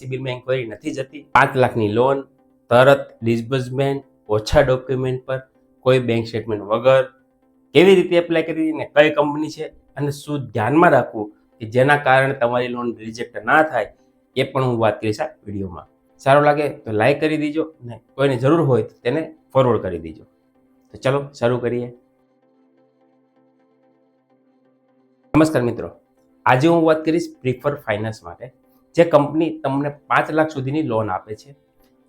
સિબિલમાં inquiry નથી જતી. પાંચ લાખની લોન તરત ડિસ્બર્સમેન્ટ ઓછા ડોક્યુમેન્ટ પર, કોઈ બેંક સ્ટેટમેન્ટ વગર. કેવી રીતે એપ્લાય કરી ને કઈ કંપની છે? અને શું ધ્યાનમાં રાખવું કે જેના કારણે તમારી લોન રિજેક્ટ ના થાય, એ પણ હું વાત કરીશ આ વિડીયોમાં. સારું લાગે તો લાઈક કરી દીજો ને કોઈને જરૂર હોય તો તેને ફોરવર્ડ કરી દીજો. તો ચલો શરૂ કરીએ. નમસ્કાર મિત્રો. આજે હું વાત કરીશ પ્રિફર ફાઇનાન્સ માટે. જે કંપની તમને પાંચ લાખ સુધીની લોન આપે છે,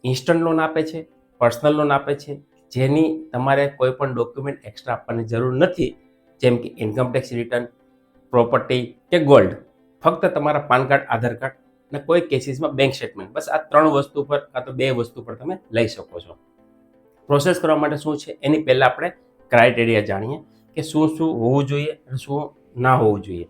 ઇન્સ્ટન્ટ લોન આપે છે, પર્સનલ લોન આપે છે, જેની તમારે કોઈ પણ ડોક્યુમેન્ટ એક્સ્ટ્રા આપવાની જરૂર નથી, જેમ કે ઇન્કમ ટેક્સ રિટર્ન, પ્રોપર્ટી કે ગોલ્ડ. ફક્ત તમારા પાન કાર્ડ, આધાર કાર્ડ અને કોઈ કેસીસમાં બેંક સ્ટેટમેન્ટ. બસ આ ત્રણ વસ્તુ પર કાં તો બે વસ્તુ પર તમે લઈ શકો છો. પ્રોસેસ કરવા માટે શું છે? એની પહેલાં આપણે ક્રાઇટેરિયા જાણીએ કે શું શું હોવું જોઈએ અને શું ના હોવું જોઈએ.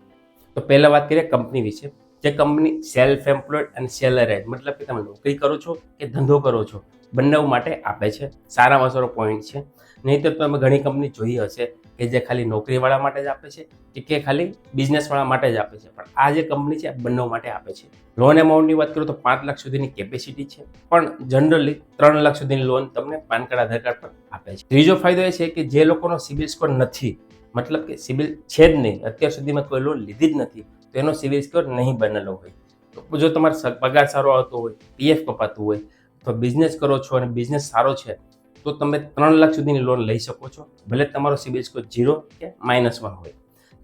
તો પહેલાં વાત કરીએ કંપની વિશે. જે કંપની સેલ્ફ એમ્પ્લોયડ અને સેલરેડ મતલબ કે તમે નોકરી કરો છો કે ધંધો કરો છો, બંને માટે આપે છે. સારામાં સારો પોઈન્ટ છે. નહીં તો તમે ઘણી કંપની જોઈ હશે કે જે ખાલી નોકરીવાળા માટે જ આપે છે કે ખાલી બિઝનેસવાળા માટે જ આપે છે. પણ આ જે કંપની છે બંને માટે આપે છે. લોન એમાઉન્ટની વાત કરું તો પાંચ લાખ સુધીની કેપેસિટી છે. પણ જનરલી ત્રણ લાખ સુધીની લોન તમને પાન કાર્ડ, આધાર કાર્ડ પર આપે છે. ત્રીજો ફાયદો એ છે કે જે લોકોનો સિબિલ સ્કોર નથી, મતલબ કે સિબિલ છે જ નહીં. અત્યાર સુધીમાં કોઈ લોન લીધી જ નથી. તો એનો સિબિલ સ્કોર નહીં બનેલો હોય. તો જો તમારો પગાર સારો આવતો હોય પીએફ કપાતું હોય, તો બિઝનેસ કરો છો અને બિઝનેસ સારો છે, તો તમે ત્રણ લાખ સુધીની લોન લઈ શકો છો. ભલે તમારો સિબિલ સ્કોર ઝીરો કે માઇનસમાં હોય.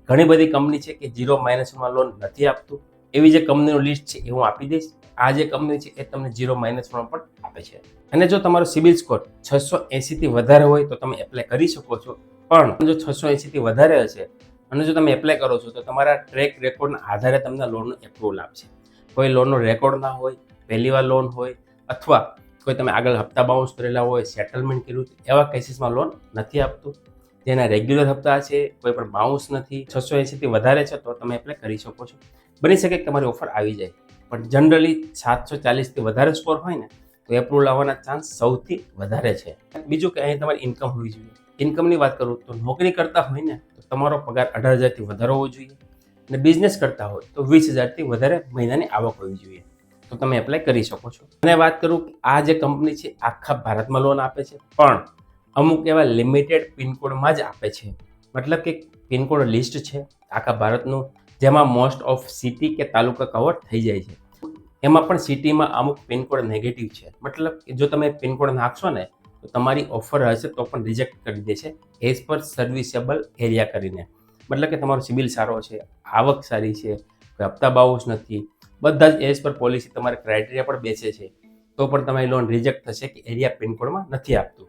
ઘણી બધી કંપની છે કે જીરો માઇનસમાં લોન નથી આપતું. એવી જે કંપનીનું લિસ્ટ છે એ હું આપી દઈશ. આ જે કંપની છે એ તમને જીરો માઇનસમાં પણ આપે છે. અને જો તમારો સિબિલ સ્કોર છસો એંસીથી વધારે હોય તો તમે એપ્લાય કરી શકો છો. પણ જો છસો એંસીથી વધારે હશે અને જો તમે એપ્લાય કરો છો, તો તમારા ટ્રેક રેકોર્ડના આધારે તમને લોનનું એપ્રુવલ આપશે. કોઈ લોનનો રેકોર્ડ ના હોય, પહેલી વાર લોન હોય, અથવા કોઈ તમે આગળ હપ્તા બાઉન્સ કરેલા હોય સેટલમેન્ટ કર્યું એવા કેસીસમાં લોન નથી આપતું. જેના રેગ્યુલર હપ્તા છે, કોઈ પણ બાઉન્સ નથી, છસો એંસીથી વધારે છે, તો તમે એપ્લાય કરી શકો છો. બની શકે કે તમારી ઓફર આવી જાય. પણ જનરલી સાતસો ચાલીસથી વધારે સ્કોર હોય ને, તો એપ્રુવલ આવવાના ચાન્સ સૌથી વધારે છે. બીજું કે અહીં તમારી ઇન્કમ હોવી જોઈએ. ઇન્કમની વાત કરું તો નોકરી કરતા હોય ને, તો તમારો પગાર અઢાર હજારથી વધારે હોવો જોઈએ અને બિઝનેસ કરતા હોય તો વીસ હજારથી વધારે મહિનાની આવક હોવી જોઈએ. તો તમે એપ્લાય કરી શકો છો. અને વાત કરું કે આ જે કંપની છે, આખા ભારતમાં લોન આપે છે, પણ અમુક એવા લિમિટેડ પિનકોડમાં જ આપે છે. મતલબ કે પિનકોડ લિસ્ટ છે આખા ભારતનું, જેમાં મોસ્ટ ઓફ સિટી કે તાલુકા કવર થઈ જાય છે. એમાં પણ સિટીમાં અમુક પિનકોડ નેગેટિવ છે. મતલબ કે જો તમે પિનકોડ નાખશો ને તો તમારી ઓફર હશે તો પણ રિજેક્ટ કરી દે છે. એઝ પર સર્વિસેબલ એરિયા કરીને. મતલબ કે તમારો સિબિલ સારો છે, આવક સારી છે, કોઈ હપ્તા બાઉન્સ નથી. બધા જ એઝ પર પોલિસી તમારા ક્રાઇટેરિયા પણ બેસે છે. તો પણ તમારી લોન રિજેક્ટ થશે કે એરિયા પિનકોડમાં નથી આપતું.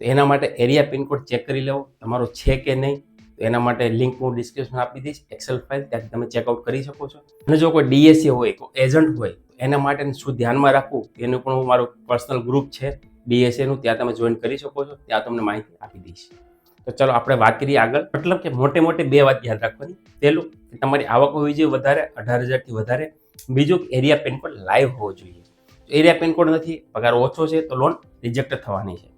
તો એના માટે એરિયા પિનકોડ ચેક કરી લેવો. તમારો છે કે નહીં, તો એના માટે લિંક હું ડિસ્ક્રિપ્શન આપી દઈશ. એક્સેલ ફાઇલ ત્યાંથી તમે ચેકઆઉટ કરી શકો છો. અને જો કોઈ ડીએસસી હોય, કોઈ એજન્ટ હોય એના માટે શું ધ્યાનમાં રાખવું, એનું પણ હું મારું પર્સનલ ગ્રુપ છે. ડીએસએનું ત્યાં તમે જોઈન કરી શકો છો, ત્યાં તમને માહિતી આપી દઈશ. તો ચલો આપણે વાત કરીએ આગળ. મતલબ કે મોટે મોટે બે વાત યાદ રાખવાની. પહેલું, કે તમારી આવક હોવી જોઈએ વધારે, અઢાર હજારથી વધારે. બીજું એરિયા પિનકોડ લાઈવ હોવો જોઈએ. એરિયા પિનકોડ નથી, પગાર ઓછો છે, તો લોન રિજેક્ટ થવાની છે.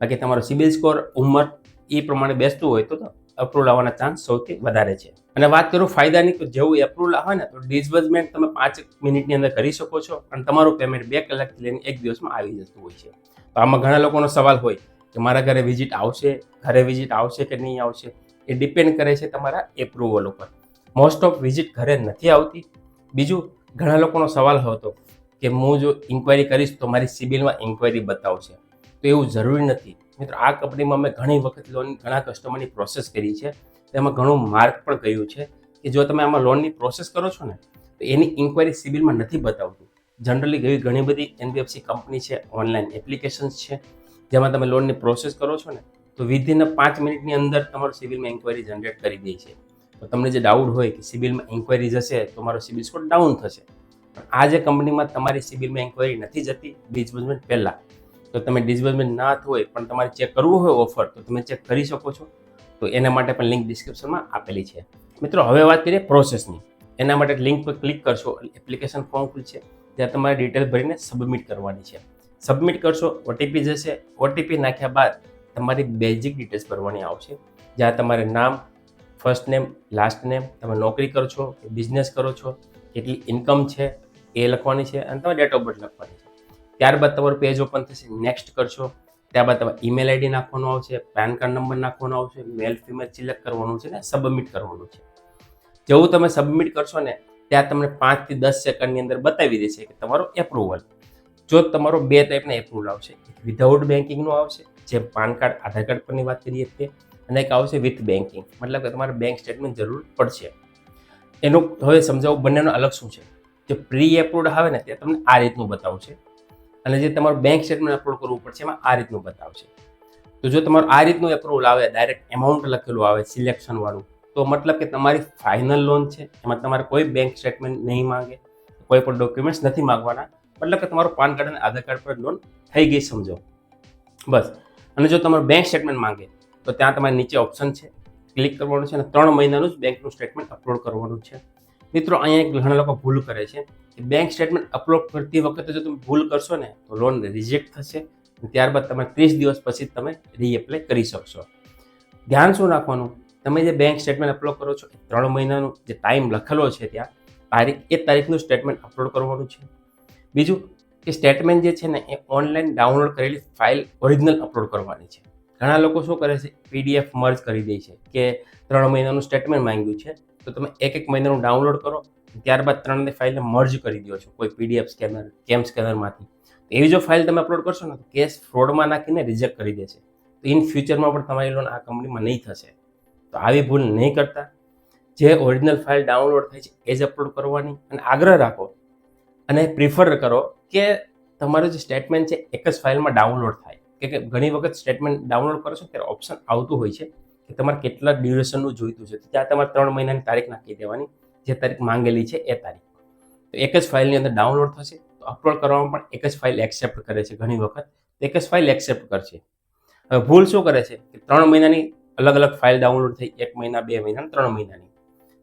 બાકી તમારો સિબિલ સ્કોર ઉંમર, એ પ્રમાણે બેસતું હોય તો અપ્રુવલ આવવાના ચાન્સ સૌથી વધારે છે. અને વાત કરું ફાયદાની, તો જેવું એપ્રુવલ આવે ને, તો ડિસબર્સમેન્ટ તમે પાંચ મિનિટની અંદર કરી શકો છો. અને તમારું પેમેન્ટ બે કલાકથી લઈને એક દિવસમાં આવી જતું હોય છે. તો આમાં ઘણા લોકોનો સવાલ હોય કે મારા ઘરે વિઝિટ આવશે, ઘરે વિઝિટ આવશે કે નહીં આવશે, એ ડિપેન્ડ કરે છે તમારા એપ્રુવલ ઉપર. મોસ્ટ ઓફ વિઝિટ ઘરે નથી આવતી. બીજું, ઘણા લોકોનો સવાલ હતો કે હું જો ઇન્ક્વાયરી કરીશ તો મારી સિબિલમાં ઇન્ક્વાયરી બતાવશે. તો એવું જરૂરી નથી. મિત્રો, આ કંપનીમાં મેં ઘણી વખત લોન ઘણા કસ્ટમરની પ્રોસેસ કરી છે. તેમાં ઘણું માર્ક પણ કહ્યું છે કે જો તમે આમાં લોનની પ્રોસેસ કરો છો ને, તો એની ઇન્ક્વાયરી સિબિલમાં નથી બતાવતું. જનરલી એવી ઘણી બધી એનબીએફસી કંપની છે ઓનલાઈન એપ્લિકેશન્સ છે, જેમાં તમે લોનની પ્રોસેસ કરો છો ને, તો વિધિન પાંચ મિનિટની અંદર તમારું સિવિલમાં ઇન્ક્વાયરી જનરેટ કરી દે છે. તો તમને જે ડાઉટ હોય કે સિવિલમાં ઇન્ક્વાયરી જશે, તો મારો સિબિલ સ્કોર ડાઉન થશે. પણ આ જે કંપનીમાં તમારી સિવિલમાં ઇન્ક્વાયરી નથી જતી ડિસબર્સમેન્ટ પહેલાં. તો તમે ડિસબર્સમેન્ટ ના હોય પણ તમારે ચેક કરવું હોય ઓફર તો તમે ચેક કરી શકો છો. તો એના માટે પણ લિંક ડિસ્ક્રિપ્શનમાં આપેલી છે. મિત્રો, હવે વાત કરીએ પ્રોસેસની એના માટે લિંક પર ક્લિક કરશો એપ્લિકેશન ફોર્મ ખુલશે. ત્યાં તમારે ડિટેલ ભરીને સબમિટ કરવાની છે. સબમિટ કરશો ઓટીપી જશે. ઓટીપી નાખ્યા બાદ તમારી બેઝિક ડિટેલ્સ ભરવાની આવશે. જ્યાં તમારે નામ ફર્સ્ટ નેમ લાસ્ટ નેમ તમે નોકરી કરો છો કે બિઝનેસ કરો છો, કેટલી ઇન્કમ છે, એ લખવાની છે અને તમારે ડેટ ઓફ બર્થ લખવાની છે. ત્યારબાદ તમારું પેજ ઓપન થશે. નેક્સ્ટ કરશો. ત્યારબાદ તમારે ઈમેલ આઈડી નાખવાનો આવશે પેન કાર્ડ નંબર નાખવાનો આવશે મેલ ફિમેલ સિલેક્ટ કરવાનું છે ને સબમિટ કરવાનું છે. જેવું તમે સબમિટ કરશો ને ત્યાં તમને પાંચથી દસ સેકન્ડની અંદર બતાવી દેશે કે તમારો એપ્રુવલ જો તમારો બે ટાઈપના એપ્રુવલ આવશે વિધાઉટ બેન્કિંગનું આવશે જે પાન કાર્ડ, આધાર કાર્ડ પરની વાત કરીએ તે, અને એક આવશે વિથ બેન્કિંગ મતલબ કે તમારે બેંક સ્ટેટમેન્ટ જરૂર પડશે. એનું હવે સમજાવું બંનેનો અલગ શું છે? જે પ્રી એપ્રુવડ આવે ને તે તમને આ રીતનું બતાવશે. અને જે તમારું બેંક સ્ટેટમેન્ટ અપલોડ કરવું પડશે, એમાં આ રીતનું બતાવશે. તો જો તમારું આ રીતનું એપ્રુવલ આવે ડાયરેક્ટ એમાઉન્ટ લખેલું આવે સિલેક્શન વાળું તો મતલબ કે તમારી ફાઇનલ લોન છે, એમાં તમારે કોઈ બેંક સ્ટેટમેન્ટ નહીં માંગે, કોઈ પણ ડોક્યુમેન્ટ્સ નથી માંગવાના. મતલબ કે તમારું પાન કાર્ડ અને આધાર કાર્ડ પર લોન થઈ ગઈ સમજો. બસ. અને જો તમારું બેંક સ્ટેટમેન્ટ માંગે, તો ત્યાં તમારે નીચે ઓપ્શન છે ક્લિક કરવાનું છે અને ત્રણ મહિનાનું જ બેંકનું સ્ટેટમેન્ટ અપલોડ કરવાનું છે. મિત્રો, અહીંયા ઘણા લોકો ભૂલ કરે છે, કે બેંક સ્ટેટમેન્ટ અપલોડ કરતી વખતે જો તમે ભૂલ કરશો ને, તો લોન રિજેક્ટ થશે ત્યારબાદ તમે ત્રીસ દિવસ પછી તમે રીએપ્લાય કરી શકશો. ધ્યાન શું રાખવાનું? તમે જે બેંક સ્ટેટમેન્ટ અપલોડ કરો છો ત્રણ મહિનાનું જે ટાઈમ લખેલો છે ત્યાં, તારીખ, એ તારીખનું સ્ટેટમેન્ટ અપલોડ કરવાનું છે. બીજું કે સ્ટેટમેન્ટ જે છે ને, એ ઓનલાઈન ડાઉનલોડ કરેલી ફાઇલ ઓરિજિનલ અપલોડ કરવાની છે. ઘણા લોકો શું કરે છે પીડીએફ મર્જ કરી દે છે કે ત્રણ મહિનાનું સ્ટેટમેન્ટ માંગ્યું છે, તો તમે એક એક મહિનાનું ડાઉનલોડ કરો, ત્યારબાદ ત્રણની ફાઇલને મર્જ કરી દો છો, કોઈ પીડીએફ સ્કેનર કેમ સ્કેનરમાંથી એવી જો ફાઇલ તમે અપલોડ કરશો ને, તો કેસ ફ્રોડમાં નાખીને રિજેક્ટ કરી દેશે તો ઇન ફ્યુચરમાં પણ તમારી લોન આ કંપનીમાં નહીં થશે. તો આવી ભૂલ નહીં કરતા. જે ઓરિજિનલ ફાઇલ ડાઉનલોડ થઈ છે, એ જ અપલોડ કરવાની અને આગ્રહ રાખો અને પ્રિફર કરો કે તમારું જે સ્ટેટમેન્ટ છે, એક જ ફાઇલમાં ડાઉનલોડ થાય. કે ઘણી વખત સ્ટેટમેન્ટ ડાઉનલોડ કરો છો, ત્યારે ઓપ્શન આવતું હોય છે કે તમારે કેટલા ડ્યુરેશનનું જોઈતું છે. ત્યાં તમારે ત્રણ મહિનાની તારીખ નાખી દેવાની, જે તારીખ માંગેલી છે, એ તારીખ. તો એક જ ફાઇલની અંદર ડાઉનલોડ થશે, તો અપલોડ કરવામાં પણ એક જ ફાઇલ એક્સેપ્ટ કરે છે ઘણી વખત. એક જ ફાઇલ એક્સેપ્ટ કરશે. હવે ભૂલ શું કરે છે? કે ત્રણ મહિનાની અલગ અલગ ફાઇલ ડાઉનલોડ થઈ એક મહિના, બે મહિના ત્રણ મહિનાની.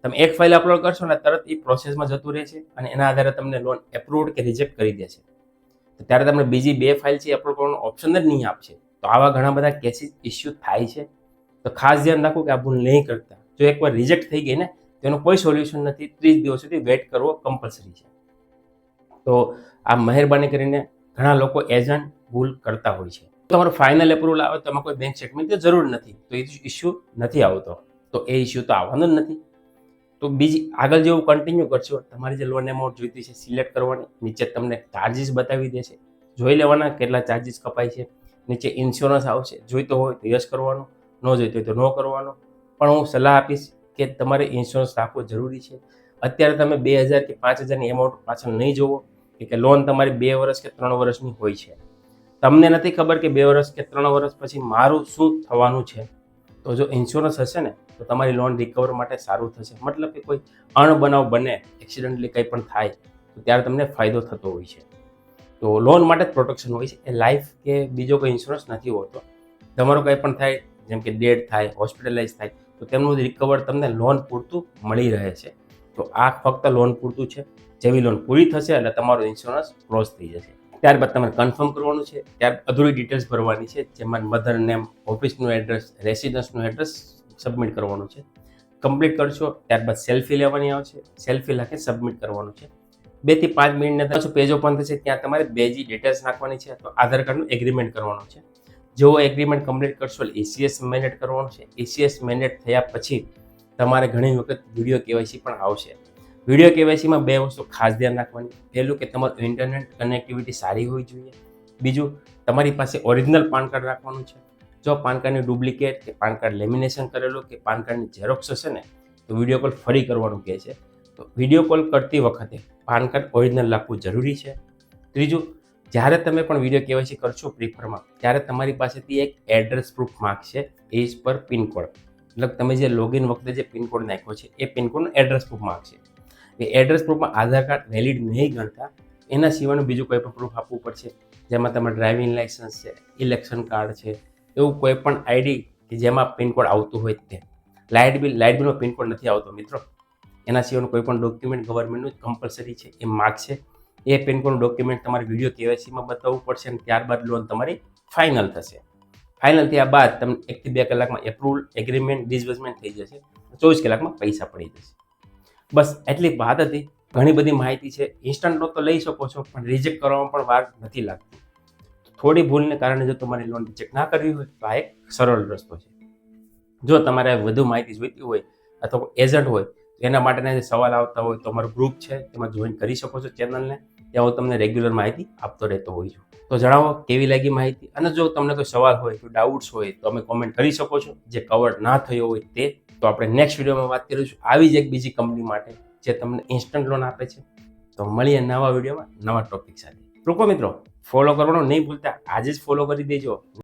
તમે એક ફાઇલ અપલોડ કરશો ને તરત એ પ્રોસેસમાં જતું રહે છે અને એના આધારે તમને લોન એપ્રુવડ કે રિજેક્ટ કરી દે છે. તો ત્યારે તમને બીજી બે ફાઇલ છે અપલોડ કરવાનો ઓપ્શન જ નહીં આપશે. તો આવા ઘણા બધા કેસીસ ઇસ્યુ થાય છે. તો ખાસ ધ્યાન રાખો કે આ ભૂલ નહીં કરતા. જો એકવાર રિજેક્ટ થઈ ગઈ ને તેનું કોઈ સોલ્યુશન નથી. ત્રીસ દિવસ સુધી વેઇટ કરવો કમ્પલસરી છે. તો આ મહેરબાની કરીને ઘણા લોકો એજન્ટ ભૂલ કરતા હોય છે. તમારો ફાઇનલ એપ્રુવલ આવે તો કોઈ બેંક સ્ટેટમેન્ટ જરૂર નથી. તો એ ઇસ્યુ નથી આવતો. તો એ ઇસ્યુ તો આવવાનો જ નથી. તો બીજી આગળ જેવું કન્ટિન્યુ કરશો, તમારી જે લોન એમાઉન્ટ જોઈતી છે સિલેક્ટ કરવાની, નીચે તમને ચાર્જિસ બતાવી દેશે જોઈ લેવાના કેટલા ચાર્જિસ કપાય છે. નીચે ઇન્સ્યોરન્સ આવશે, જોઈતો હોય તો યસ કરવાનો, ન જોઈતો હોય તો ન કરવાનો. પણ હું સલાહ આપીશ કે તમારે ઇન્સ્યોરન્સ રાખવો જરૂરી છે. અત્યારે તમે બે હજાર કે પાંચ હજારની એમાઉન્ટ પાછળ નહીં જોવો કે લોન તમારી બે વર્ષ કે ત્રણ વર્ષની હોય છે. તમને નથી ખબર કે બે વર્ષ કે ત્રણ વર્ષ પછી મારું શું થવાનું છે? તો જો ઇન્સ્યોરન્સ હશે ને, તો તમારી લોન રિકવર માટે સારું થશે. મતલબ કે કોઈ અણબનાવ બને એક્સિડન્ટલી કંઈ પણ થાય, તો ત્યારે તમને ફાયદો થતો હોય છે. તો લોન માટે જ પ્રોટેક્શન હોય છે. એ લાઈફ કે બીજો કોઈ ઇન્સ્યોરન્સ નથી હોતો. તમારું કંઈ પણ થાય, જેમ કે ડેડ થાય હોસ્પિટલાઇઝ થાય, તો તેમનું રિકવર તમને લોન પૂરતું મળી રહે છે. તો આ ફક્ત લોન પૂરતું છે. જેવી લોન પૂરી થશે એટલે તમારો ઇન્સ્યોરન્સ ક્લોઝ થઈ જશે. ત્યારબાદ તમારે કન્ફર્મ કરવાનું છે. ત્યાર અધૂરી ડિટેલ્સ ભરવાની છે, જેમાં મધર નેમ ઓફિસનું એડ્રેસ રેસિડન્સનું એડ્રેસ સબમિટ કરવાનું છે. કમ્પ્લીટ કરશો, ત્યારબાદ સેલ્ફી લેવાની આવશે. સેલ્ફી લખી સબમિટ કરવાનું છે. બેથી પાંચ મિનિટને પાછું પેજ ઓપન થશે, ત્યાં તમારે બેજી ડિટેલ્સ નાખવાની છે, તો આધાર કાર્ડનું એગ્રીમેન્ટ કરવાનું છે. જેવો એગ્રીમેન્ટ કમ્પ્લીટ કરશો, એટલે એસીએસ મેનેટ કરવાનું છે. એસીએસ મેનેટ થયા પછી તમારે ઘણી વખત વીડિયો કેવાયસી પણ આવશે. વીડિયો કેવાયસીમાં બે વસ્તુ ખાસ ધ્યાન રાખવાની. પહેલું કે તમારું ઇન્ટરનેટ કનેક્ટિવિટી સારી હોવી જોઈએ. બીજું, તમારી પાસે ઓરિજિનલ પાન કાર્ડ રાખવાનું છે. જો પાન કાર્ડની ડુપ્લિકેટ કે પાન કાર્ડ લેમિનેશન કરેલું કે પાન કાર્ડની ઝેરોક્સ હશે ને, તો વીડિયો કોલ ફરી કરવાનું કહે છે. તો વીડિયો કોલ કરતી વખતે પાન કાર્ડ ઓરિજિનલ રાખવું જરૂરી છે. ત્રીજું, જ્યારે તમે પણ વીડિયો કેવાયસી કરશો પ્રિફરમાં ત્યારે તમારી પાસેથી એક એડ્રેસ પ્રૂફ માગશે એજ પર પિનકોડ મતલબ તમે જે લોગિન વખતે જે પિનકોડ નાખ્યો છે, એ પિનકોડનું એડ્રેસ પ્રૂફ માગશે એ એડ્રેસ પ્રૂફમાં આધાર કાર્ડ વેલિડ નહીં ગણતા, એના સિવાયનું બીજું કોઈ પણ પ્રૂફ આપવું પડશે. જેમાં તમારું ડ્રાઇવિંગ લાઇસન્સ છે ઇલેક્શન કાર્ડ છે, એવું કોઈ પણ આઈડી કે જેમાં પિનકોડ આવતું હોય તે. લાઇટ બિલ લાઇટ બિલનો પિનકોડ નથી આવતો, મિત્રો. એના સિવાયનું કોઈ પણ ડોક્યુમેન્ટ ગવર્મેન્ટનું કમ્પલસરી છે, એ માગશે એ પિનકોડનું ડોક્યુમેન્ટ તમારે વીડિયો કેવાયસીમાં બતાવવું પડશે અને ત્યારબાદ લોન તમારી ફાઇનલ થશે. ફાઇનલ થયા બાદ તમને એકથી બે કલાકમાં એપ્રુવલ એગ્રીમેન્ટ ડિસબર્સમેન્ટ થઈ જશે. ચોવીસ કલાકમાં પૈસા પડી જશે. બસ એટલી વાત હતી. ઘણી બધી માહિતી છે. ઇન્સ્ટન્ટ લોન તો લઈ શકો છો, પણ રિજેક્ટ કરવામાં પણ વાર નથી લાગતી. થોડી ભૂલને કારણે જો તમારી લોન રિજેક્ટ ના કરવી હોય, તો આ એક સરળ રસ્તો છે. જો તમારે વધુ માહિતી જોઈતી હોય અથવા એજન્ટ હોય એના માટેના જે સવાલ આવતા હોય, તો અમારું ગ્રુપ છે, તેમાં જોઈન કરી શકો છો ચેનલને ત્યાં હું તમને રેગ્યુલર માહિતી આપતો રહેતો હોઉં છું. તો જણાવો, કેવી લાગી માહિતી? અને જો તમને કોઈ સવાલ હોય, કોઈ ડાઉટ્સ હોય, તો અમે કોમેન્ટ કરી શકો છો. જે કવર ના થયો હોય તે, તો આપણે નેક્સ્ટ વિડીયોમાં વાત કરીશું. આવી જ એક બીજી કંપની માટે જે તમને ઇન્સ્ટન્ટ લોન આપે છે. તો મળીએ નવા વિડીયોમાં નવા ટોપિક સાથે. રૂકો મિત્રો ફોલો કરવાનો નહીં ભૂલતા. આજે જ ફોલો કરી દેજો.